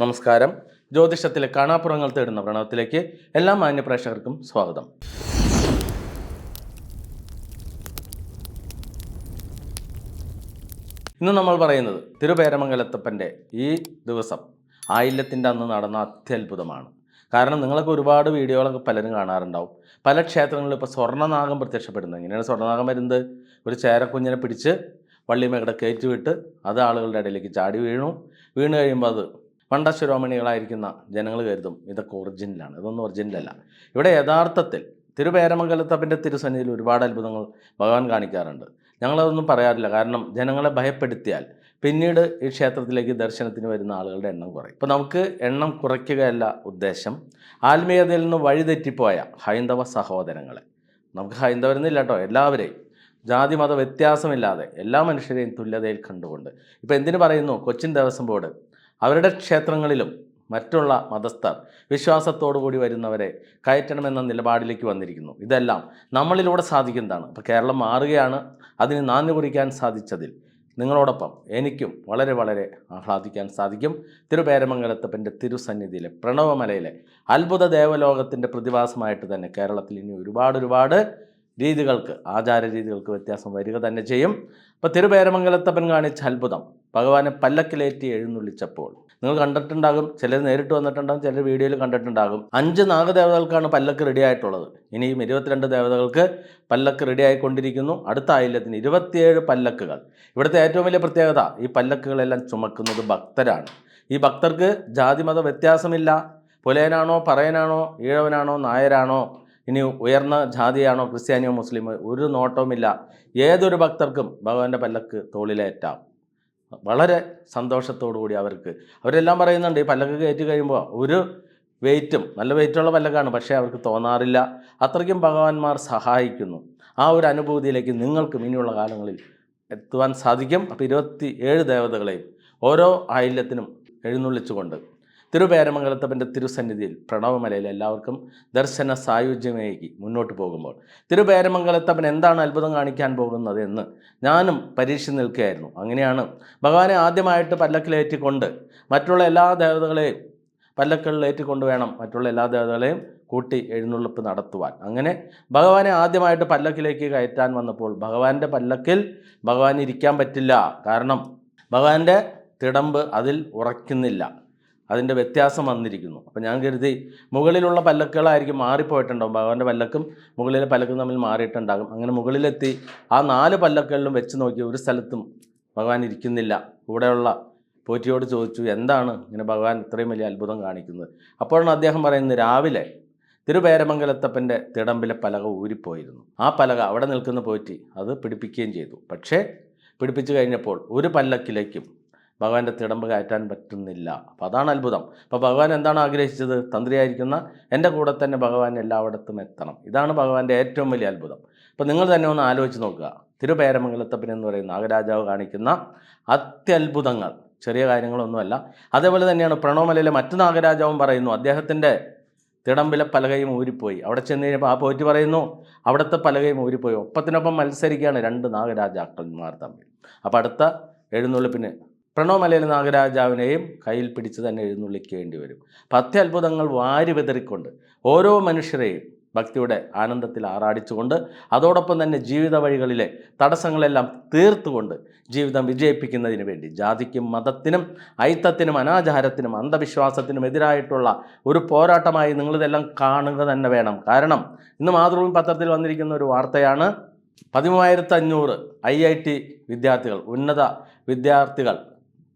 നമസ്കാരം. ജ്യോതിഷത്തിലെ കാണാപ്പുറങ്ങൾ തേടുന്ന പ്രണവത്തിലേക്ക് എല്ലാ മാന്യ പ്രേക്ഷകർക്കും സ്വാഗതം. ഇന്ന് നമ്മൾ പറയുന്നത് തിരുപേരമംഗലത്തപ്പന്റെ ഈ ദിവസം ആയില്യത്തിന്റെ അന്ന് നടന്ന അത്യത്ഭുതമാണ്. കാരണം നിങ്ങളൊക്കെ ഒരുപാട് വീഡിയോകളൊക്കെ പലരും കാണാറുണ്ടാവും. പല ക്ഷേത്രങ്ങളിലും ഇപ്പോൾ സ്വർണനാഗം പ്രത്യക്ഷപ്പെടുന്നത് എങ്ങനെയാണ്? സ്വർണനാഗം വരുന്നത്? ഒരു ചേരക്കുഞ്ഞിനെ പിടിച്ച് വള്ളിമേകടെ കയറ്റി വിട്ട് അത് ആളുകളുടെ ഇടയിലേക്ക് ചാടി വീണു. വീണ് കഴിയുമ്പോൾ അത് പണ്ടശിരോമണികളായിരിക്കുന്ന ജനങ്ങൾ കരുതും ഇതൊക്കെ ഒറിജിനലാണ് ഇതൊന്നും ഒറിജിനലല്ല. ഇവിടെ യഥാർത്ഥത്തിൽ തിരുപേരമംഗലത്തപ്പന്റെ തിരുസന്നിധിയിൽ ഒരുപാട് അത്ഭുതങ്ങൾ ഭഗവാൻ കാണിക്കാറുണ്ട്. ഞങ്ങളതൊന്നും പറയാറില്ല കാരണം ജനങ്ങളെ ഭയപ്പെടുത്തിയാൽ പിന്നീട് ഈ ക്ഷേത്രത്തിലേക്ക് ദർശനത്തിന് വരുന്ന ആളുകളുടെ എണ്ണം കുറയും. ഇപ്പോൾ നമുക്ക് എണ്ണം കുറയ്ക്കുകയല്ല ഉദ്ദേശം ആത്മീയതയിൽ നിന്ന് വഴിതെറ്റിപ്പോയ ഹൈന്ദവ സഹോദരങ്ങളെ. നമുക്ക് ഹൈന്ദവരെന്നില്ല കേട്ടോ എല്ലാവരെയും. ജാതി മത വ്യത്യാസമില്ലാതെ എല്ലാ മനുഷ്യരെയും തുല്യതയിൽ കണ്ടുകൊണ്ട്. ഇപ്പോൾ എന്തിനു പറയുന്നു? കൊച്ചിൻ ദേവസ്വം ബോർഡ് അവരുടെ ക്ഷേത്രങ്ങളിലും മറ്റുള്ള മതസ്ഥർ വിശ്വാസത്തോടു കൂടി വരുന്നവരെ കയറ്റണമെന്ന നിലപാടിലേക്ക് വന്നിരിക്കുന്നു. ഇതെല്ലാം നമ്മളിലൂടെ സാധിക്കുന്നതാണ്. അപ്പോൾ കേരളം മാറുകയാണ്. അതിന് നാന്ദി കുറിക്കാൻ സാധിച്ചതിൽ നിങ്ങളോടൊപ്പം എനിക്കും വളരെ വളരെ ആഹ്ലാദിക്കാൻ സാധിക്കും. തിരുപേരമംഗലത്തപ്പന്റെ തിരുസന്നിധിയിലെ പ്രണവമലയിലെ അത്ഭുത ദേവലോകത്തിന്റെ പ്രതിഭാസമായിട്ട് തന്നെ കേരളത്തിൽ ഇനി ഒരുപാട് ഒരുപാട് രീതികൾക്ക് ആചാര രീതികൾക്ക് വ്യത്യാസം വരിക തന്നെ ചെയ്യും. അപ്പോൾ തിരുപേരമംഗലത്തപ്പൻ കാണിച്ച അത്ഭുതം. ഭഗവാനെ പല്ലക്കിലേറ്റി എഴുന്നള്ളിച്ചപ്പോൾ. നിങ്ങൾ കണ്ടിട്ടുണ്ടാകും ചിലർ നേരിട്ട് വന്നിട്ടുണ്ടാകും ചിലർ വീഡിയോയിൽ കണ്ടിട്ടുണ്ടാകും. അഞ്ച് നാഗദേവതകൾക്കാണ് പല്ലക്ക് റെഡി ആയിട്ടുള്ളത്. ഇനിയും ഇരുപത്തിരണ്ട് ദേവതകൾക്ക് പല്ലക്ക് റെഡി ആയിക്കൊണ്ടിരിക്കുന്നു. അടുത്ത ആയില്യത്തിന് ഇരുപത്തിയേഴ് പല്ലക്കുകൾ. ഇവിടുത്തെ ഏറ്റവും വലിയ പ്രത്യേകത ഈ പല്ലക്കുകളെല്ലാം ചുമക്കുന്നത് ഭക്തരാണ്. ഈ ഭക്തർക്ക് ജാതിമത വ്യത്യാസമില്ല. പുലയനാണോ പറയനാണോ ഈഴവനാണോ നായരാണോ ഇനി ഉയർന്ന ജാതിയാണോ ക്രിസ്ത്യാനിയോ മുസ്ലിമോ ഒരു നോട്ടവുമില്ല. ഏതൊരു ഭക്തർക്കും ഭഗവാന്റെ പല്ലക്ക് തോളിലേറ്റാം. വളരെ കൂടി അവർക്ക്. അവരെല്ലാം പറയുന്നുണ്ട് ഈ പല്ലക്ക് കയറ്റി കഴിയുമ്പോൾ ഒരു വെയിറ്റും നല്ല വെയിറ്റുള്ള പല്ലക്കാണ് പക്ഷേ അവർക്ക് തോന്നാറില്ല. അത്രയ്ക്കും ഭഗവാന്മാർ സഹായിക്കുന്നു. ആ ഒരു അനുഭൂതിയിലേക്ക് നിങ്ങൾക്കും ഇനിയുള്ള കാലങ്ങളിൽ എത്തുവാൻ സാധിക്കും. അപ്പോൾ ഇരുപത്തി ഏഴ് ദേവതകളെയും ഓരോ ആയില്യത്തിനും എഴുന്നള്ളിച്ചുകൊണ്ട് തിരുപേരമംഗലത്തപ്പന്റെ തിരുസന്നിധിയിൽ പ്രണവമലയിൽ എല്ലാവർക്കും ദർശന സായുജ്യമേകി മുന്നോട്ട് പോകുമ്പോൾ. തിരുപേരമംഗലത്തപ്പൻ എന്താണ് അത്ഭുതം കാണിക്കാൻ പോകുന്നത് എന്ന് ഞാനും പരീക്ഷ നിൽക്കുകയായിരുന്നു. അങ്ങനെയാണ് ഭഗവാനെ ആദ്യമായിട്ട് പല്ലക്കിലേറ്റിക്കൊണ്ട് മറ്റുള്ള എല്ലാ ദേവതകളെയും പല്ലക്കളിലേറ്റിക്കൊണ്ട് വേണം മറ്റുള്ള എല്ലാ ദേവതകളെയും കൂട്ടി എഴുന്നള്ളിപ്പ് നടത്തുവാൻ. അങ്ങനെ ഭഗവാനെ ആദ്യമായിട്ട് പല്ലക്കിലേക്ക് കയറ്റാൻ വന്നപ്പോൾ ഭഗവാന്റെ പല്ലക്കിൽ ഭഗവാൻ ഇരിക്കാൻ പറ്റില്ല. കാരണം ഭഗവാന്റെ തിടമ്പ് അതിൽ ഉറയ്ക്കുന്നില്ല. അതിന്റെ വ്യത്യാസം വന്നിരിക്കുന്നു. അപ്പോൾ ഞാൻ കരുതി മുകളിലുള്ള പല്ലക്കുകളായിരിക്കും മാറിപ്പോയിട്ടുണ്ടാകും ഭഗവാന്റെ പല്ലക്കും മുകളിലെ പല്ലക്കും തമ്മിൽ മാറിയിട്ടുണ്ടാകും. അങ്ങനെ മുകളിലെത്തി ആ നാല് പല്ലക്കുകളിലും വെച്ച് നോക്കി ഒരു സ്ഥലത്തും ഭഗവാൻ ഇരിക്കുന്നില്ല. കൂടെയുള്ള പോറ്റിയോട് ചോദിച്ചു എന്താണ് ഇങ്ങനെ ഭഗവാൻ ഇത്രയും വലിയ അത്ഭുതം കാണിക്കുന്നത്? അപ്പോഴാണ് അദ്ദേഹം പറയുന്നത് രാവിലെ തിരുപേരമംഗലത്തപ്പന്റെ തിടമ്പിലെ പലക ഊരിപ്പോയിരുന്നു. ആ പലക അവിടെ നിൽക്കുന്ന പോറ്റി അത് പിടിപ്പിക്കുകയും ചെയ്തു. പക്ഷേ പിടിപ്പിച്ചു കഴിഞ്ഞപ്പോൾ ഒരു പല്ലക്കിലേക്കും ഭഗവാന്റെ തിടമ്പ് കയറ്റാൻ പറ്റുന്നില്ല. അപ്പോൾ അതാണ് അത്ഭുതം. അപ്പോൾ ഭഗവാൻ എന്താണ് ആഗ്രഹിച്ചത്? തന്ത്രിയായിരിക്കുന്ന എന്റെ കൂടെ തന്നെ ഭഗവാൻ എല്ലായിടത്തും എത്തണം. ഇതാണ് ഭഗവാന്റെ ഏറ്റവും വലിയ അത്ഭുതം. അപ്പോൾ നിങ്ങൾ തന്നെ ഒന്ന് ആലോചിച്ച് നോക്കുക. തിരുപേരമംഗലത്തപ്പൻ എന്ന് പറയുന്ന നാഗരാജാവ് കാണിക്കുന്ന അത്യത്ഭുതങ്ങൾ. ചെറിയ കാര്യങ്ങളൊന്നുമല്ല. അതേപോലെ തന്നെയാണ് പ്രണോമലയിലെ മറ്റു നാഗരാജാവും പറയുന്നു. അദ്ദേഹത്തിന്റെ തിടമ്പിലെ പലകയും ഊരിപ്പോയി. അവിടെ ചെന്ന് കഴിഞ്ഞപ്പോൾ ആ പോറ്റി പറയുന്നു അവിടുത്തെ പലകയും ഊരിപ്പോയി. ഒപ്പത്തിനൊപ്പം മത്സരിക്കുകയാണ് രണ്ട് നാഗരാജാക്കന്മാർ തമ്മിൽ. അപ്പോൾ അടുത്ത എഴുന്നള്ളിപ്പിന് പ്രണവമലയിലെ നാഗരാജാവിനെയും കയ്യിൽ പിടിച്ച് തന്നെ എഴുന്നള്ളിക്കേണ്ടി വരും. പത്ത് അത്ഭുതങ്ങൾ വാരി വിതറിക്കൊണ്ട് ഓരോ മനുഷ്യരെയും ഭക്തിയുടെ ആനന്ദത്തിൽ ആറാടിച്ചുകൊണ്ട് അതോടൊപ്പം തന്നെ ജീവിത വഴികളിലെ തടസ്സങ്ങളെല്ലാം തീർത്തുകൊണ്ട് ജീവിതം വിജയിപ്പിക്കുന്നതിന് വേണ്ടി ജാതിക്കും മതത്തിനും ഐത്തത്തിനും അനാചാരത്തിനും അന്ധവിശ്വാസത്തിനും എതിരായിട്ടുള്ള ഒരു പോരാട്ടമായി നിങ്ങളിതെല്ലാം കാണുക തന്നെ വേണം. കാരണം ഇന്ന് മാതൃഭൂമി പത്രത്തിൽ വന്നിരിക്കുന്ന ഒരു വാർത്തയാണ് പതിമൂവായിരത്തി അഞ്ഞൂറ് ഐ ഐ ടി വിദ്യാർത്ഥികൾ ഉന്നത വിദ്യാർത്ഥികൾ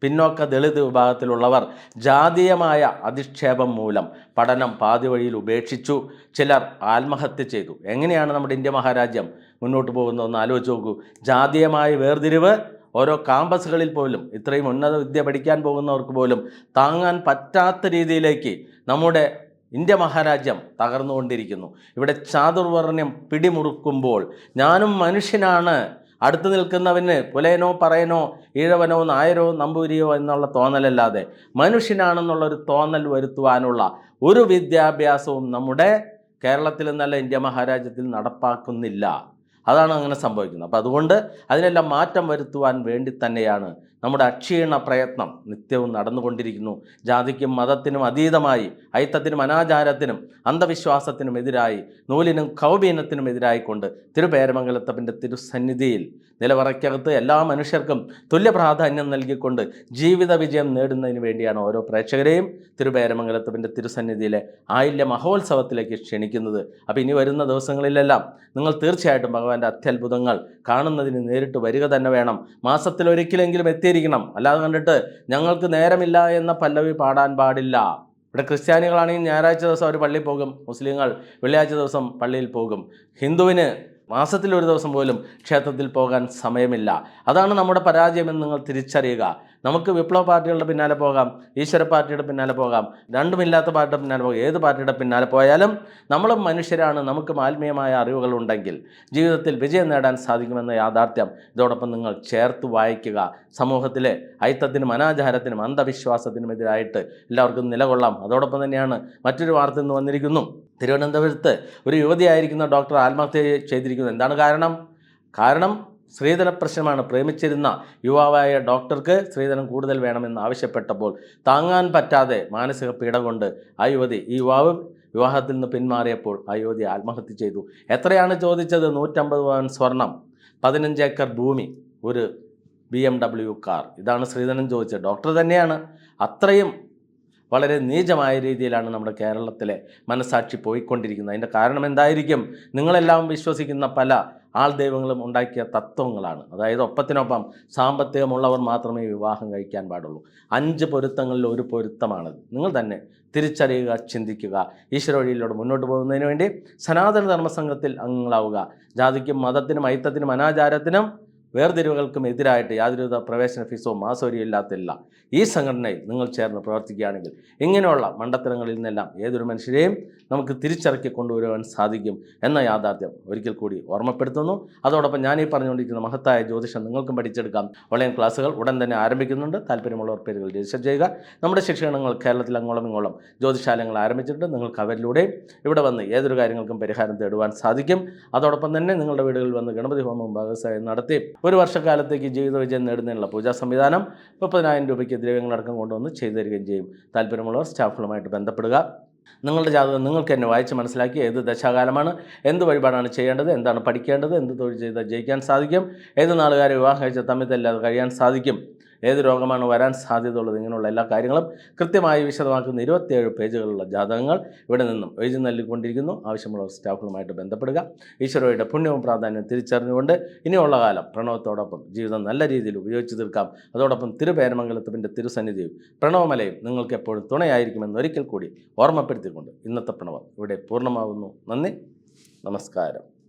പിന്നോക്ക ദളിത് വിഭാഗത്തിലുള്ളവർ ജാതീയമായ അധിക്ഷേപം മൂലം പഠനം പാതിവഴിയിൽ ഉപേക്ഷിച്ചു. ചിലർ ആത്മഹത്യ ചെയ്തു. എങ്ങനെയാണ് നമ്മുടെ ഇന്ത്യ മഹാരാജ്യം മുന്നോട്ട് പോകുന്നതെന്ന് ആലോചിച്ച് നോക്കൂ. ജാതീയമായ വേർതിരിവ് ഓരോ കാമ്പസുകളിൽ പോലും ഇത്രയും ഉന്നത വിദ്യ പഠിക്കാൻ പോകുന്നവർക്ക് പോലും താങ്ങാൻ പറ്റാത്ത രീതിയിലേക്ക് നമ്മുടെ ഇന്ത്യ മഹാരാജ്യം തകർന്നുകൊണ്ടിരിക്കുന്നു. ഇവിടെ ചാതുർവർണ്യം പിടിമുറുക്കുമ്പോൾ ഞാനും മനുഷ്യനാണ് അടുത്ത് നിൽക്കുന്നവന് പുലയനോ പറയനോ ഈഴവനോ നായരോ നമ്പൂരിയോ എന്നുള്ള തോന്നലല്ലാതെ മനുഷ്യനാണെന്നുള്ളൊരു തോന്നൽ വരുത്തുവാനുള്ള ഒരു വിദ്യാഭ്യാസവും നമ്മുടെ കേരളത്തിൽ നിന്നല്ല ഇന്ത്യ മഹാരാജ്യത്തിൽ നടപ്പാക്കുന്നില്ല. അതാണ് അങ്ങനെ സംഭവിക്കുന്നത്. അപ്പോൾ അതുകൊണ്ട് അതിനെല്ലാം മാറ്റം വരുത്തുവാൻ വേണ്ടി തന്നെയാണ് നമ്മുടെ അക്ഷീണ പ്രയത്നം നിത്യവും നടന്നുകൊണ്ടിരിക്കുന്നു. ജാതിക്കും മതത്തിനും അതീതമായി ഐത്തത്തിനും അനാചാരത്തിനും അന്ധവിശ്വാസത്തിനും എതിരായി നൂലിനും കൗബീനത്തിനും എതിരായിക്കൊണ്ട് തിരുപേരമംഗലത്തപ്പന്റെ തിരുസന്നിധിയിൽ നിലവറയ്ക്കകത്ത് എല്ലാ മനുഷ്യർക്കും തുല്യ പ്രാധാന്യം നൽകിക്കൊണ്ട് ജീവിത വിജയം നേടുന്നതിന് വേണ്ടിയാണ് ഓരോ പ്രേക്ഷകരെയും തിരുപേരമംഗലത്തപ്പന്റെ തിരുസന്നിധിയിലെ ആയില്യ മഹോത്സവത്തിലേക്ക് ക്ഷണിക്കുന്നത്. അപ്പോൾ ഇനി വരുന്ന ദിവസങ്ങളിലെല്ലാം നിങ്ങൾ തീർച്ചയായിട്ടും ഭഗവാന്റെ അത്യത്ഭുതങ്ങൾ കാണുന്നതിന് നേരിട്ട് വരിക തന്നെ വേണം. മാസത്തിലൊരിക്കലെങ്കിലും എത്തിയിരിക്കണം അല്ലാതെ കണ്ടിട്ട് ഞങ്ങൾക്ക് നേരമില്ല എന്ന പല്ലവി പാടാൻ പാടില്ല. ഇവിടെ ക്രിസ്ത്യാനികളാണെങ്കിൽ ഞായറാഴ്ച ദിവസം അവർ പള്ളിയിൽ പോകും. മുസ്ലിങ്ങൾ വെള്ളിയാഴ്ച ദിവസം പള്ളിയിൽ പോകും. ഹിന്ദുവിന് മാസത്തിൽ ഒരു ദിവസം പോലും ക്ഷേത്രത്തിൽ പോകാൻ സമയമില്ല. അതാണ് നമ്മുടെ പരാജയമെന്ന് നിങ്ങൾ തിരിച്ചറിയുക. നമുക്ക് വിപ്ലവ പാർട്ടികളുടെ പിന്നാലെ പോകാം ഈശ്വര പാർട്ടിയുടെ പിന്നാലെ പോകാം രണ്ടുമില്ലാത്ത പാർട്ടിയുടെ പിന്നാലെ പോകാം. ഏത് പാർട്ടിയുടെ പിന്നാലെ പോയാലും നമ്മളും മനുഷ്യരാണ് നമുക്കും ആത്മീയമായ അറിവുകൾ ഉണ്ടെങ്കിൽ ജീവിതത്തിൽ വിജയം നേടാൻ സാധിക്കുമെന്ന യാഥാർത്ഥ്യം ഇതോടൊപ്പം നിങ്ങൾ ചേർത്ത് വായിക്കുക. സമൂഹത്തിലെ ഐത്തത്തിനും അനാചാരത്തിനും അന്ധവിശ്വാസത്തിനും എതിരായിട്ട് എല്ലാവർക്കും നിലകൊള്ളാം. അതോടൊപ്പം തന്നെയാണ് മറ്റൊരു വാർത്ത ഇന്ന് വന്നിരിക്കുന്നു. തിരുവനന്തപുരത്ത് ഒരു യുവതിയായിരിക്കുന്ന ഡോക്ടർ ആത്മഹത്യ ചെയ്തിരിക്കുന്നത് എന്താണ് കാരണം? കാരണം സ്ത്രീധന പ്രശ്നമാണ്. പ്രേമിച്ചിരുന്ന യുവാവായ ഡോക്ടർക്ക് സ്ത്രീധനം കൂടുതൽ വേണമെന്ന് ആവശ്യപ്പെട്ടപ്പോൾ താങ്ങാൻ പറ്റാതെ മാനസിക പീഡ കൊണ്ട് ആ യുവതി ഈ യുവാവ് വിവാഹത്തിൽ നിന്ന് പിന്മാറിയപ്പോൾ ആ യുവതി ആത്മഹത്യ ചെയ്തു. എത്രയാണ് ചോദിച്ചത്? നൂറ്റമ്പത് പവൻ സ്വർണം പതിനഞ്ച് ഏക്കർ ഭൂമി ഒരു ബി എം ഡബ്ല്യു കാർ. ഇതാണ് ശ്രീധരൻ ചോദിച്ചത്. ഡോക്ടർ തന്നെയാണ്. അത്രയും വളരെ നീചമായ രീതിയിലാണ് നമ്മുടെ കേരളത്തിലെ മനസാക്ഷി പോയിക്കൊണ്ടിരിക്കുന്നത്. അതിന്റെ കാരണം എന്തായിരിക്കും? നിങ്ങളെല്ലാം വിശ്വസിക്കുന്ന പല ആൾ ദൈവങ്ങളും ഉണ്ടാക്കിയ തത്വങ്ങളാണ്. അതായത് ഒപ്പത്തിനൊപ്പം സാമ്പത്തികമുള്ളവർ മാത്രമേ വിവാഹം കഴിക്കാൻ പാടുള്ളൂ. അഞ്ച് പൊരുത്തങ്ങളിൽ ഒരു പൊരുത്തമാണത്. നിങ്ങൾ തന്നെ തിരിച്ചറിയുക ചിന്തിക്കുക ഈശ്വര വഴിയിലൂടെ മുന്നോട്ട് പോകുന്നതിന് വേണ്ടി സനാതന ധർമ്മസംഘത്തിൽ അംഗങ്ങളാവുക. ജാതിക്കും മതത്തിനും ഐത്തത്തിനും അനാചാരത്തിനും വേർതിരിവുകൾക്കും എതിരായിട്ട് യാതൊരുവിധ പ്രവേശന ഫീസോ മാസോരിയോ ഇല്ലാത്തില്ല. ഈ സംഘടനയിൽ നിങ്ങൾ ചേർന്ന് പ്രവർത്തിക്കുകയാണെങ്കിൽ ഇങ്ങനെയുള്ള മണ്ടത്തരങ്ങളിൽ നിന്നെല്ലാം ഏതൊരു മനുഷ്യരെയും നമുക്ക് തിരിച്ചിറക്കി കൊണ്ടുവരുവാൻ സാധിക്കും എന്ന യാഥാർത്ഥ്യം ഒരിക്കൽ കൂടി ഓർമ്മപ്പെടുത്തുന്നു. അതോടൊപ്പം ഞാൻ ഈ പറഞ്ഞുകൊണ്ടിരിക്കുന്ന മഹത്തായ ജ്യോതിഷം നിങ്ങൾക്കും പഠിച്ചെടുക്കാം. ഓൺലൈൻ ക്ലാസ്സുകൾ ഉടൻ തന്നെ ആരംഭിക്കുന്നുണ്ട്. താല്പര്യമുള്ളവർ പേരുകൾ രജിസ്റ്റർ ചെയ്യുക. നമ്മുടെ ശിക്ഷണങ്ങൾ കേരളത്തിൽ അങ്ങോളം ഇങ്ങോളം ജ്യോതിശാലങ്ങൾ ആരംഭിച്ചിട്ടുണ്ട്. നിങ്ങൾക്ക് അവരിലൂടെ ഇവിടെ വന്ന് ഏതൊരു കാര്യങ്ങൾക്കും പരിഹാരം തേടുവാൻ സാധിക്കും. അതോടൊപ്പം തന്നെ നിങ്ങളുടെ വീടുകളിൽ വന്ന് ഗണപതി ഹോമം ഭാഗസായം നടത്തി ഒരു വർഷക്കാലത്തേക്ക് ജീവിത വിജയം നേടുന്നതിനുള്ള പൂജാ സംവിധാനം മുപ്പതിനായിരം രൂപയ്ക്ക് ദ്രവ്യങ്ങളടക്കം കൊണ്ടുവന്ന് ചെയ്തു തരികയും ചെയ്യും. താല്പര്യമുള്ളവർ സ്റ്റാഫുകളുമായിട്ട് ബന്ധപ്പെടുക. നിങ്ങളുടെ ജാതകം നിങ്ങൾക്ക് എന്നെ വായിച്ച് മനസ്സിലാക്കി ഏത് ദശാകാലമാണ് എന്ത് വഴിപാടാണ് ചെയ്യേണ്ടത് എന്താണ് പഠിക്കേണ്ടത് എന്ത് തൊഴിൽ ചെയ്താൽ ജയിക്കാൻ സാധിക്കും ഏത് നാളുകാരെ വിവാഹം കഴിച്ച തമ്മിൽ തല്ലാതെ കഴിയാൻ സാധിക്കും. ഏത് രോഗമാണ് വരാൻ സാധ്യതയുള്ളത് ഇങ്ങനെയുള്ള എല്ലാ കാര്യങ്ങളും കൃത്യമായി വിശദമാക്കുന്ന ഇരുപത്തിയേഴ് പേജുകളുള്ള ജാതകങ്ങൾ ഇവിടെ നിന്നും എഴുതി നൽകിക്കൊണ്ടിരിക്കുന്നു. ആവശ്യമുള്ള സ്റ്റാഫുകളുമായിട്ട് ബന്ധപ്പെടുക. ഈശ്വരയുടെ പുണ്യവും പ്രാധാന്യം തിരിച്ചറിഞ്ഞുകൊണ്ട് ഇനിയുള്ള കാലം പ്രണവത്തോടൊപ്പം ജീവിതം നല്ല രീതിയിൽ ഉപയോഗിച്ച് തീർക്കാം. അതോടൊപ്പം തിരുപേരമംഗലത്തിന്റെ തിരുസന്നിധിയും പ്രണവമലയും നിങ്ങൾക്ക് എപ്പോഴും തുണയായിരിക്കുമെന്ന് ഒരിക്കൽ കൂടി ഓർമ്മപ്പെടുത്തിക്കൊണ്ട് ഇന്നത്തെ പ്രണവം ഇവിടെ പൂർണമാകുന്നു നന്ദി. നമസ്കാരം.